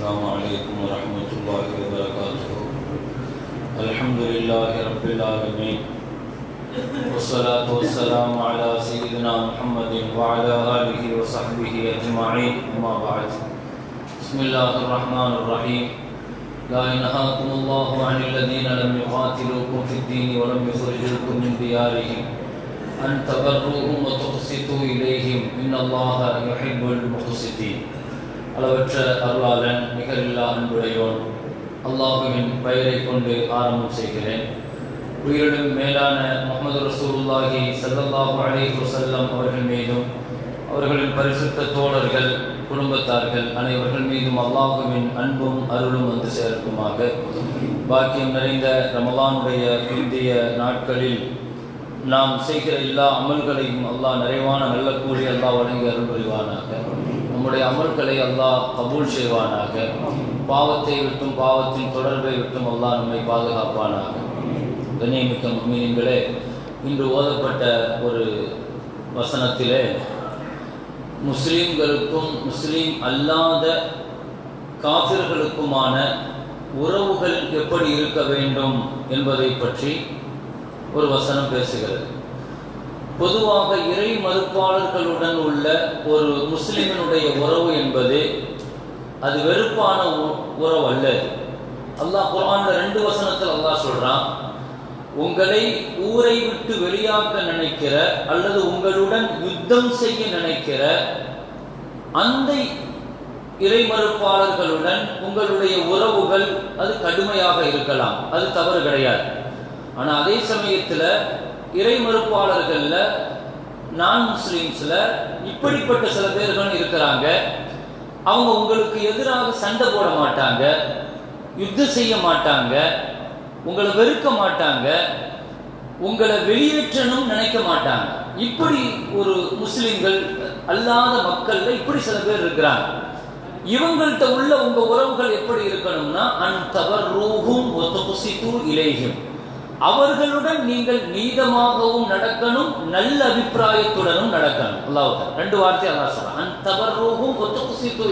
السلام عليكم ورحمة الله وبركاته. الحمد لله رب العالمين. والصلاة والسلام على سيدنا محمد وعلى آله وصحبه أجمعين. أما بعد. بسم الله الرحمن الرحيم. لا ينهاكم الله عن الذين لم يقاتلوكم في الدين ولم يخرجوكم من ديارهم. أن تبروهم وتقسطوا إليهم. إن الله يحب المقسطين. அளவற்ற அருளாளன் நிகரில்லா அன்புடையோன் அல்லாஹுவின் பெயரை கொண்டு ஆரம்பம் செய்கிறேன். உயிரிடும் மேலான முகமது ரசூல்லாஹி சல்லாஹு அலி வஸல்லம் அவர்கள் மீதும் அவர்களின் பரிசுத்த தோழர்கள் குடும்பத்தார்கள் அனைவர்கள் மீதும் அல்லாஹுவின் அன்பும் அருளும் வந்து சேர்க்குமாக பாக்கியம் நிறைந்த ரமலானுடைய இந்திய நாட்களில் நாம் செய்கிற எல்லா அமல்களையும் அல்லாஹ் நிறைவான நல்ல கூலி அல்லாஹ் வழங்கி அருள் புரிவானாக. நம்முடைய அமல்களை அல்லாஹ் கபூல் செய்வானாக. பாவத்தை விட்டும் பாவத்தின் தொடர்பை விட்டும் அல்லாஹ் நம்மை பாதுகாப்பானாக. கண்ணியமிக்க மீன்களே இன்று ஓதப்பட்ட ஒரு வசனத்திலே முஸ்லீம்களுக்கும் முஸ்லீம் அல்லாத காபிர்களுக்குமான உறவுகள் எப்படி இருக்க வேண்டும் என்பதை பற்றி ஒரு வசனம் பேசுகிறது. பொதுவாக இறை மறுப்பாளர்களுடன் உள்ள ஒரு முஸ்லிமினுடைய உறவு என்பது அது வெறுப்பான உ- உறவு அல்ல. அல்லாஹ் குரான்ல ரெண்டு வசனத்தில் அல்லாஹ் சொல்றான் உங்களை ஊரை விட்டு வெளியாக்க நினைக்கிற அல்லது உங்களுடன் யுத்தம் செய்ய நினைக்கிற அந்த இறை மறுப்பாளர்களுடன் உங்களுடைய உறவுகள் அது கடுமையாக இருக்கலாம். அது தவறு கிடையாது. ஆனால் அதே சமயத்தில் இறை மறுப்பாளர்கள்ல நான் முஸ்லீம்ஸ்ல இப்படிப்பட்ட சில பேர்கள் இருக்கிறாங்க. அவங்க உங்களுக்கு எதிராக சண்டை போட மாட்டாங்க. யுத்தம் செய்ய மாட்டாங்க. உங்களை வெறுக்க மாட்டாங்க. உங்களை வெளியேற்றணும் நினைக்க மாட்டாங்க. இப்படி ஒரு முஸ்லிம்கள் அல்லாத மக்கள்ல இப்படி சில பேர் இருக்கிறாங்க. இவங்கள்ட்ட உள்ள உங்க உறவுகள் எப்படி இருக்கணும்னா அன் தவறூகும் ஒத்துகுசித்து இலேகும் அவர்களுடன் நீங்கள் நீதமாகவும் நடக்கணும் நல்ல அபிப்பிராயத்துடனும் நடக்கணும். அல்லாவுக்கு ரெண்டு வார்த்தை அல்லா சொல்றான். அன் தவறூகும் ஒத்துகுசித்து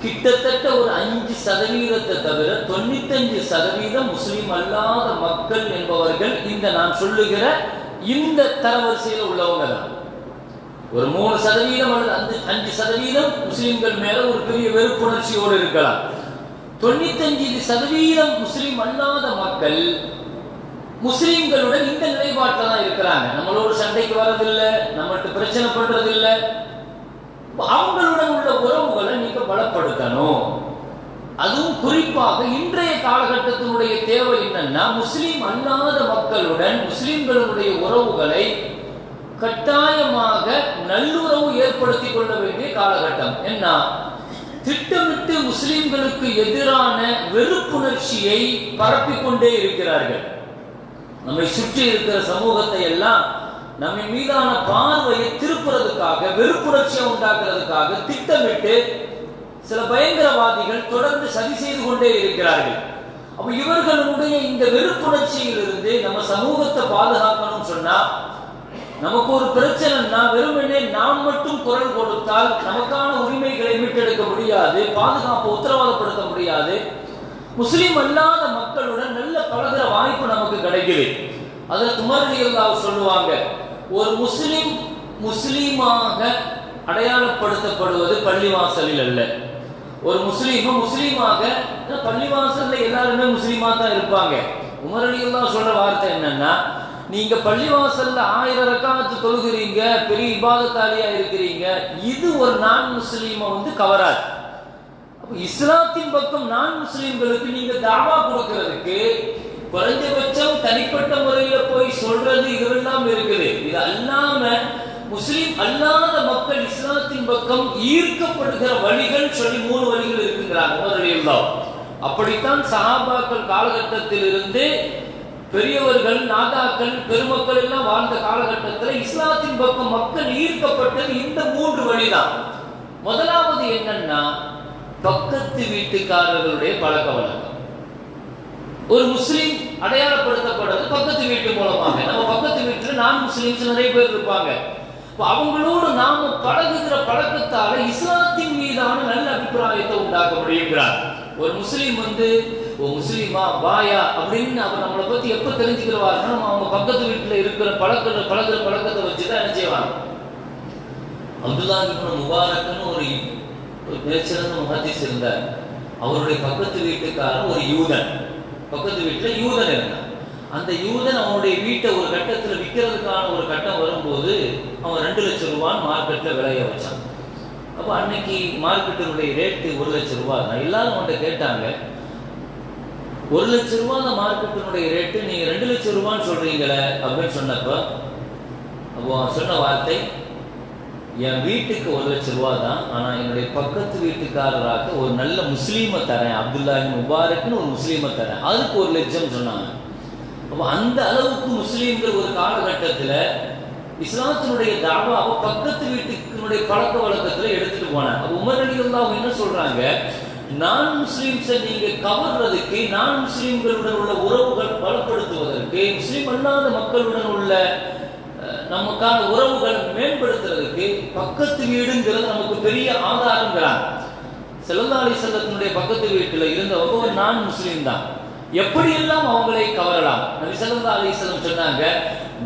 கிட்டத்தட்ட ஒரு அஞ்சு சதவீதத்தை தவிர தொண்ணூத்தஞ்சு சதவீதம் முஸ்லீம் அல்லாத மக்கள் என்பவர்கள் இந்த நான் சொல்லுகிற இந்த தரவரிசையில் உள்ளவங்க தான். ஒரு மூணு சதவீதம் அல்லது அஞ்சு அஞ்சு சதவீதம் முஸ்லீம்கள் மேல ஒரு பெரிய வெறுப்புணர்ச்சியோடு இருக்கலாம். தொண்ணூத்தஞ்சு சதவீதம் முஸ்லீம் அல்லாத மக்கள் முஸ்லீம்களுடன் இந்த நிலைப்பாட்டில் தான் இருக்கிறாங்க. நம்மளோட சண்டைக்கு வர்றதில்லை நம்மகிட்ட பிரச்சனை பண்றதில்லை. அவங்களுடன் உள்ள உறவுகளை நீங்க பலப்படுத்தணும். அதுவும் குறிப்பாக இன்றைய காலகட்டத்தினுடைய தேவை என்னன்னா முஸ்லீம் அல்லாத மக்களுடன் முஸ்லீம்களுடைய உறவுகளை கட்டாயமாக நல்லுறவு ஏற்படுத்திக் கொள்ள வேண்டிய காலகட்டம். என்ன? திட்டமிட்டு முஸ்லிம்களுக்கு எதிரான வெறுப்புணர்ச்சியை பரப்பிக் கொண்டே இருக்கிறார்கள். நம்மை சுற்றி இருக்கிற சமூகத்தை எல்லாம் நம்மை மீதான பார்வையை திருப்புறதுக்காக வெறுப்புணர்ச்சியை உண்டாக்குறதுக்காக திட்டமிட்டு சில பயங்கரவாதிகள் தொடர்ந்து சதி செய்து கொண்டே இருக்கிறார்கள். அப்ப இவர்களுடைய இந்த வெறுப்புணர்ச்சியிலிருந்து நம்ம சமூகத்தை பாதுகாக்கணும்னு சொன்னா நமக்கு ஒரு பிரச்சனைனா வெறுமனே நாம் மட்டும் குரல் கொடுத்தால் நமக்கான உரிமைகளை மீட்டெடுக்க முடியாது பாதுகாப்பை உத்தரவாதப்படுத்த முடியாது. முஸ்லிம் அல்லாத மக்களுடன் நல்ல பழகிற வாய்ப்பு நமக்கு கிடைக்குது அதில் துமரலியல்லாஹ் சொல்லுவாங்க ஒரு முஸ்லிம் முஸ்லீமாக அடையாளப்படுத்தப்படுவது பள்ளிவாசலில் அல்ல. ஒரு முஸ்லீம் முஸ்லீமாக பள்ளிவாசல்ல எல்லாருமே முஸ்லீமா தான் இருப்பாங்க உமரலியல்லாஹ் சொல்ற வார்த்தை என்னன்னா நீங்க பள்ளிவாசல்ல ஆயிரம் ரக்காத்து தொழுகிறீங்க பெரிய இபாதத்தாலியா இருக்கிறீங்க இது ஒரு நான் முஸ்லீமை வந்து கவராது. இஸ்லாத்தின் பக்கம் நான் முஸ்லீம்களுக்கு நீங்க தாவா கொடுக்கிறதுக்கு குறைஞ்சபட்சம் தனிப்பட்ட முறையில போய் சொல்றது இதுவெல்லாம் இருக்குது. இது அல்லாம முஸ்லீம் அல்லாத மக்கள் இஸ்லாத்தின் பக்கம் ஈர்க்கப்படுகிற வழிகள் சொல்லி மூணு வழிகள் இருக்குங்கிறாங்க. முதலில் அப்படித்தான் சஹாபாக்கள் காலகட்டத்தில் இருந்து பெரியவர்கள் நாதாக்கள் பெருமக்கள் எல்லாம் வாழ்ந்த காலகட்டத்தில் இஸ்லாத்தின் பக்கம் மக்கள் ஈர்க்கப்பட்டது இந்த மூன்று வழிதான். முதலாவது என்னன்னா பக்கத்து வீட்டுக்காரர்களுடைய பழக்க வழக்கம். ஒரு முஸ்லீம் அடையாளப்படுத்தப்படுறது பக்கத்து வீட்டு மூலமாக. நம்ம பக்கத்து வீட்டுல நான் முஸ்லீம்ஸ் நிறைய பேர் இருப்பாங்க. அவங்களோடு நாம பழகுகிற பழக்கத்தால இஸ்லாத்தின் மீதான நல்ல அபிப்பிராயத்தை உண்டாக்க உண்டாக்க முடியுங்கிறார் ஒரு முஸ்லீம் வந்து ஓ முஸ்லீமா பாயா அப்படின்னு அவர் நம்மளை பத்தி எப்ப தெரிஞ்சுக்கிறவாருன்னா நம்ம அவங்க பக்கத்து வீட்டுல இருக்கிற பழக்கிற பழகுற பழக்கத்தை வச்சுதான் என்ன செய்வாங்க? அப்துல்லா இப்னு முபாரக்னு ஒரு ஒரு மிகச்சிறந்த முஹாதிஸ் இருந்தார். அவருடைய பக்கத்து வீட்டுக்காரன் ஒரு யூதன். பக்கத்து வீட்டுல யூதன் இருந்தான் அந்த யூதன் அவனுடைய வீட்டை ஒரு கட்டத்துல விற்கிறதுக்கான ஒரு கட்டம் வரும்போது அவன் ரெண்டு லட்சம் ரூபான்னு மார்க்கெட்ல விளைய வச்சான். அப்போ அன்னைக்கு மார்க்கெட்டினுடைய ரேட்டு ஒரு லட்சம் ரூபாய் தான். எல்லாரும் உன்ட்ட கேட்டாங்க ஒரு லட்சம் ரூபாய் அந்த மார்க்கெட்டினுடைய ரேட்டு நீங்க ரெண்டு லட்சம் ரூபான்னு சொல்றீங்களே அப்படின்னு சொன்னப்போ அப்போ அவன் சொன்ன வார்த்தை என் வீட்டுக்கு ஒரு லட்சம் ரூபா தான் ஆனா என்னுடைய பக்கத்து வீட்டுக்காரராக ஒரு நல்ல முஸ்லீமை தரேன் அப்துல்லா முபாரக்னு ஒரு முஸ்லீமை தரேன். அதுக்கு ஒரு லட்சம் சொன்னாங்க. அப்போ அந்த அளவுக்கு முஸ்லீம்கள் ஒரு காலகட்டத்துல இஸ்லாத்தினுடைய தாவாவை பக்கத்து வீட்டுக்கு வீட்டுக்குனுடைய பழக்க வழக்கத்துல எடுத்துட்டு போனேன் அப்போ உமர் அலி அவங்க என்ன சொல்றாங்க நான் முஸ்லீம்ஸை நீங்க கவர்றதுக்கு நான் முஸ்லீம்களுடன் உள்ள உறவுகள் பலப்படுத்துவதற்கு முஸ்லீம் அல்லாத மக்களுடன் உள்ள அஹ், நமக்கான உறவுகள் மேம்படுத்துறதுக்கு பக்கத்து வீடுங்கிறது நமக்கு பெரிய ஆதாரங்கிறாங்க செல்லல்லா அலிசல்லத்தினுடைய பக்கத்து வீட்டுல இருந்தவங்க ஒரு நான் முஸ்லீம் தான். எப்படியெல்லாம் அவங்களை கவரலாம்? நபி ஸல்லல்லாஹு சொன்னாங்க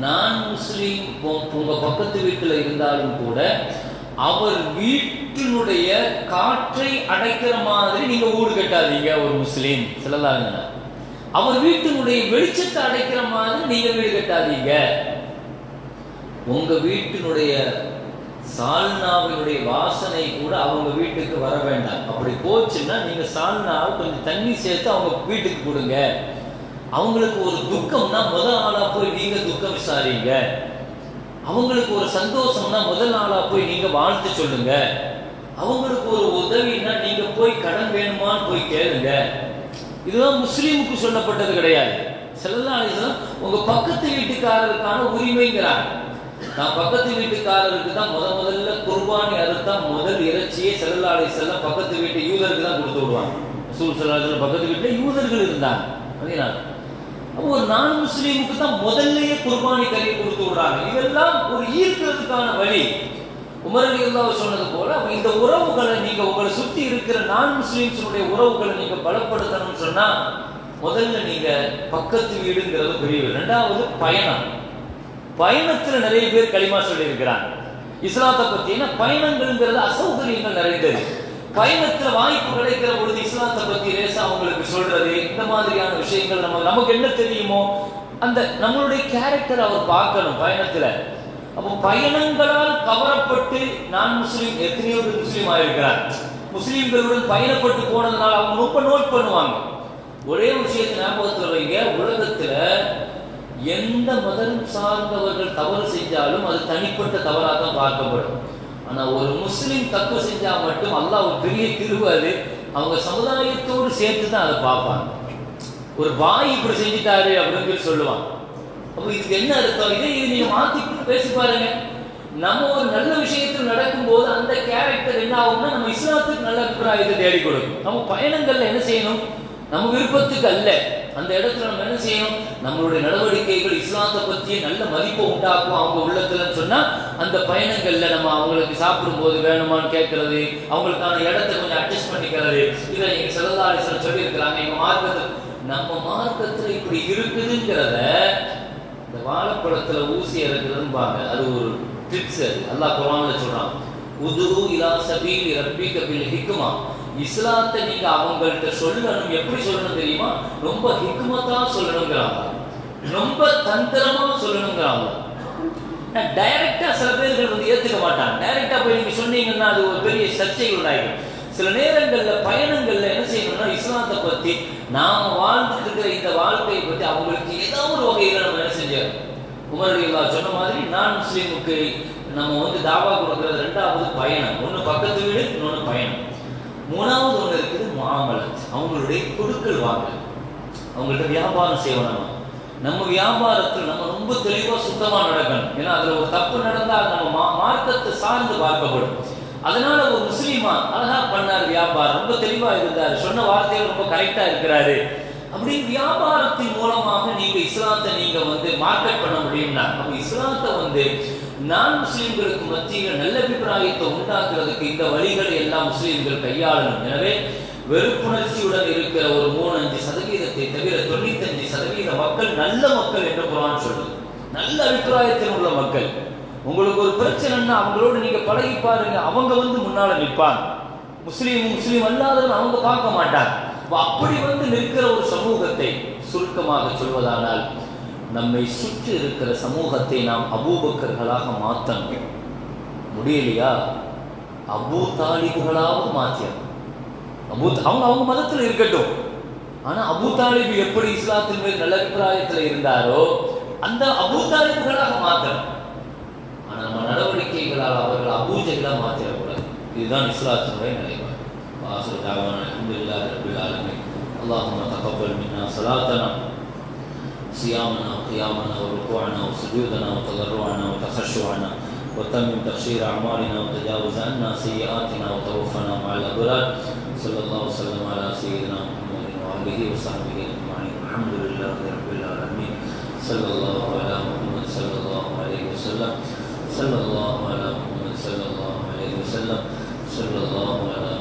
நான் முஸ்லீம் உங்க- பக்கத்து வீட்டுல இருந்தாலும் கூட அவர் வீட்டினுடைய காற்றை அடைக்கிற மாதிரி நீங்க ஊடு கட்டாதீங்க ஒரு முஸ்லீம். ஸல்லல்லாஹு அவர் வீட்டினுடைய வெளிச்சத்தை அடைக்கிற மாதிரி நீங்க வீடு கட்டாதீங்க. உங்க வீட்டினுடைய சால்னாவினுடைய வாசனை கூட அவங்க வீட்டுக்கு வர வேண்டாம். அப்படி போச்சுன்னா நீங்க சால்னாவை கொஞ்சம் தண்ணி சேர்த்து அவங்க வீட்டுக்கு கொடுங்க. அவங்களுக்கு ஒரு துக்கம்னா முதல் ஆளா போய் நீங்க துக்கம் விசாரிங்க. அவங்களுக்கு ஒரு சந்தோஷம்னா முதல் ஆளா போய் நீங்க வாழ்த்து சொல்லுங்க. அவங்களுக்கு ஒரு உதவின்னா நீங்க போய் கடன் வேணுமான்னு போய் கேளுங்க. இதுதான் முஸ்லீமுக்கு சொல்லப்பட்டது கிடையாது. செல்லல்லா உங்க பக்கத்து வீட்டுக்காரருக்கான உரிமைங்கிறாங்க. நான் பக்கத்து வீட்டுக்காரருக்கு தான் முத முதல்ல குர்பானி அறுத்தா முதல் இறைச்சியே செல்லாடை செல்ல பக்கத்து வீட்டு யூதருக்கு தான் கொடுத்து விடுவாங்க. ரசூல் ஸல்லல்லாஹு பக்கத்து வீட்டுல யூதர்கள் இருந்தாங்க. அப்படின்னா அப்போ ஒரு நான் முஸ்லீமுக்கு தான் முதல்லயே குர்பானி கறி கொடுத்து விடுறாங்க. இதெல்லாம் ஒரு ஈர்க்கிறதுக்கான வழி. உமர் அலி அல்லாஹ் சொன்னது போல இந்த உறவுகளை நீங்க உங்களை சுத்தி இருக்கிற நான் முஸ்லீம்ஸுடைய உறவுகளை நீங்க பலப்படுத்தணும்னு சொன்னா முதல்ல நீங்க பக்கத்து வீடுங்கிறது பெரிய ரெண்டாவது பயணம். பயணத்தில் நிறைய பேர் களிமா சொல்லியிருக்கிறாங்க. இஸ்லாத்தை பத்தி பயணங்கள்ங்கிறது அசௌகரியங்கள் நிறைந்தது. பயணத்துல வாய்ப்பு கிடைக்கிற பொழுது இஸ்லாத்தை பத்தி லேசா அவங்களுக்கு சொல்றது இந்த மாதிரியான விஷயங்கள் நம்ம நமக்கு என்ன தெரியுமோ? அந்த நம்மளுடைய கேரக்டர் அவர் பார்க்கணும் பயணத்துல. அப்போ பயணங்களால் கவரப்பட்டு நான் முஸ்லீம் எத்தனையோ பேர் முஸ்லீம் ஆயிருக்கிறார். முஸ்லீம்களுடன் பயணப்பட்டு போனதுனால அவங்க ரொம்ப நோட் பண்ணுவாங்க. ஒரே விஷயத்தை ஞாபகத்தில் வைங்க உலகத்துல எந்த மதம் சார்ந்தவர்கள் தவறு செஞ்சாலும் அது தனிப்பட்ட தவறாக தான் பார்க்கப்படும். ஆனா ஒரு முஸ்லீம் தப்பு செஞ்சா மட்டும் அல்லாஹ் ஒரு பெரிய திருவாரு அவங்க சமுதாயத்தோடு சேர்த்து தான் அதை பார்ப்பாங்க. ஒரு பாய் இப்படி செஞ்சிட்டாரு அப்படின்னு சொல்லி சொல்லுவாங்க. அப்ப இதுக்கு என்ன அர்த்தம்? இதே இது நீங்க மாத்தி பேசி பாருங்க. நம்ம ஒரு நல்ல விஷயத்தில் நடக்கும்போது அந்த கேரக்டர் என்ன ஆகும்னா நம்ம இஸ்லாத்துக்கு நல்ல அபிப்பிராயத்தை தேடி கொடுக்கும். நம்ம பயணங்கள்ல என்ன செய்யணும்? நம்ம விருப்பத்துக்கு அல்ல. அந்த இடத்துல நம்ம என்ன செய்யணும்? நம்மளுடைய நடவடிக்கைகள் இஸ்லாத்தை பற்றிய நல்ல மதிப்பை உண்டாக்கும் அவங்க உள்ளத்துலன்னு சொன்னா அந்த பயணங்கள்ல நம்ம அவங்களுக்கு சாப்பிடும் போது வேணுமான்னு கேட்கறது அவங்களுக்கான இடத்தை கொஞ்சம் அட்ஜஸ்ட் பண்ணிக்கிறது. இதை நீங்க செல்லதாரிசன் சொல்லி இருக்கிறாங்க எங்க மார்க்கத்தில் நம்ம மார்க்கத்துல இப்படி இருக்குதுங்கிறத இந்த வாழைப்பழத்துல ஊசி இறக்குறதும்பாங்க அது ஒரு ட்ரிக்ஸ் அது. அல்லா குர்ஆன்ல சொல்றான் உதுரு இலா சபீல் ரப்பிக பில் ஹிக்குமா இஸ்லாத்தை நீங்க அவங்கள்ட்ட சொல்லணும் எப்படி சொல்லணும் தெரியுமா? ரொம்ப ஹிக்மத்தா சொல்லணுங்கிறாங்க. ரொம்ப தந்திரமா சொல்லணுங்கிறாங்க. டைரக்டா சில பேர்கள் வந்து ஏத்துக்க மாட்டாங்க. டைரக்டா போய் நீங்க சொன்னீங்கன்னா அது ஒரு பெரிய சர்ச்சைகள் உண்டாயிடும். சில நேரங்கள்ல பயணங்கள்ல என்ன செய்யணும்னா இஸ்லாத்தை பத்தி நாம வாழ்ந்துட்டு இருக்கிற இந்த வாழ்க்கையை பத்தி அவங்களுக்கு ஏதோ ஒரு வகையில நம்ம என்ன செஞ்சோம்? உமரடிகளா சொன்ன மாதிரி நான் முஸ்லீமுக்கு நம்ம வந்து தாவா கொடுக்கறது ரெண்டாவது பயணம். ஒண்ணு பக்கத்து வீடு இன்னொன்னு பயணம். மூணாவது ஒண்ணு இருக்குது மாமலத் அவங்களுடைய கொடுக்கல் வாங்கல். அவங்கள்ட்ட வியாபாரம் செய்வோம் நம்ம. நம்ம வியாபாரத்தில் நம்ம ரொம்ப தெளிவா சுத்தமா நடக்கணும். ஏன்னா அதுல ஒரு தப்பு நடந்தால் அது நம்ம மா- மார்க்கத்தை சார்ந்து பார்க்கப்படும். அதனால ஒரு முஸ்லீமா அழகா பண்ணார் வியாபாரம். ரொம்ப தெளிவா இருந்தார். சொன்ன வார்த்தைகள் ரொம்ப கரெக்டா இருக்கிறாரு. அப்படி வியாபாரத்தின் மூலமாக நீங்க இஸ்லாத்தை நீங்க வந்து மார்க்கெட் பண்ண முடியும்னா அப்ப இஸ்லாத்தை வந்து நான் முஸ்லிம்களுக்கு மத்தியில் நல்ல அபிப்பிராயத்தை உண்டாக்குறதுக்கு இந்த வழிகளை எல்லாம் முஸ்லிம்கள் கையாளணும். எனவே வெறுப்புணர்ச்சியுடன் இருக்கிற ஒரு மூணு அஞ்சு சதவீதத்தை தவிர தொண்ணூத்தஞ்சு சதவீத மக்கள் நல்ல மக்கள் என்று குரான் சொல்லுது. நல்ல அபிப்பிராயத்தில் உள்ள மக்கள். உங்களுக்கு ஒரு பிரச்சனைன்னா அவங்களோடு நீங்க பழகி பாருங்க. அவங்க வந்து முன்னால நிற்பாங்க. முஸ்லீம் முஸ்லீம் அல்லாதவன் அவங்க பார்க்க மாட்டாங்க. அப்படி வந்து நிற்கிற ஒரு சமூகத்தை சுருக்கமாக சொல்வதானால் நம்மை சுற்றி இருக்கிற சமூகத்தை நாம் அபூபக்கர்களாக மாற்றணும் முடியலையா அபூ தாலிபுகளாவது மாற்றியது அபூ அவங்க அவங்க மதத்தில் இருக்கட்டும் ஆனா அபூ தாலிபு எப்படி இஸ்லாத்தின் மீது நல்ல அபிப்பிராயத்தில் இருந்தாரோ அந்த அபூ தாலிபுகளாக மாற்றணும் ஆனா நம்ம நடவடிக்கைகளால் அவர்கள் அபூஜைகளாக மாற்றிடக்கூடாது இதுதான் இஸ்லாத்தினுடைய நிலைப்பாடு வாசல் தாவான அல்ஹம்துலில்லாஹி ரப்பில் ஆலமீன் اللهم تقبل منا صلاتنا صيامنا وقيامنا وركوعنا وسجودنا وتضرعنا وتخشعنا وتمم تخشير اعمالنا وتجاوز عنا سيئاتنا وتوفنا مع الأبرار. صلى الله وسلم على سيدنا محمد واله وصحبه أجمعين. الحمد لله رب العالمين. صلى الله على محمد صلى الله عليه وسلم. صلى الله على محمد صلى الله عليه وسلم. صلى الله على